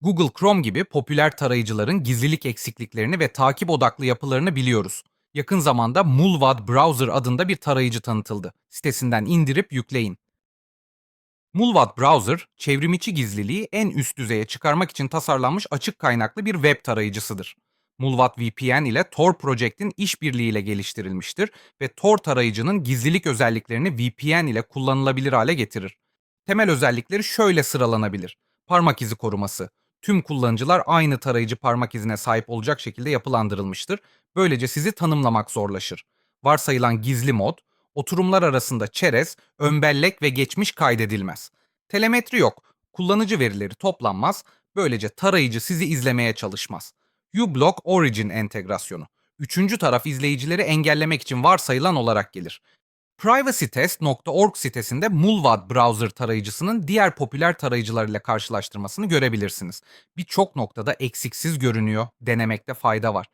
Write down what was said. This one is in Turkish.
Google Chrome gibi popüler tarayıcıların gizlilik eksikliklerini ve takip odaklı yapılarını biliyoruz. Yakın zamanda Mulvad Browser adında bir tarayıcı tanıtıldı. Sitesinden indirip yükleyin. Mulvad Browser, çevrimiçi gizliliği en üst düzeye çıkarmak için tasarlanmış açık kaynaklı bir web tarayıcısıdır. Mulvad VPN ile Tor Project'in işbirliğiyle geliştirilmiştir ve Tor tarayıcının gizlilik özelliklerini VPN ile kullanılabilir hale getirir. Temel özellikleri şöyle sıralanabilir. Parmak izi koruması. Tüm kullanıcılar aynı tarayıcı parmak izine sahip olacak şekilde yapılandırılmıştır. Böylece sizi tanımlamak zorlaşır. Varsayılan gizli mod, oturumlar arasında çerez, önbellek ve geçmiş kaydedilmez. Telemetri yok. Kullanıcı verileri toplanmaz. Böylece tarayıcı sizi izlemeye çalışmaz. uBlock Origin entegrasyonu. Üçüncü taraf izleyicileri engellemek için varsayılan olarak gelir. PrivacyTest.org sitesinde Mulvad browser tarayıcısının diğer popüler tarayıcılarıyla karşılaştırmasını görebilirsiniz. Birçok noktada eksiksiz görünüyor, denemekte fayda var.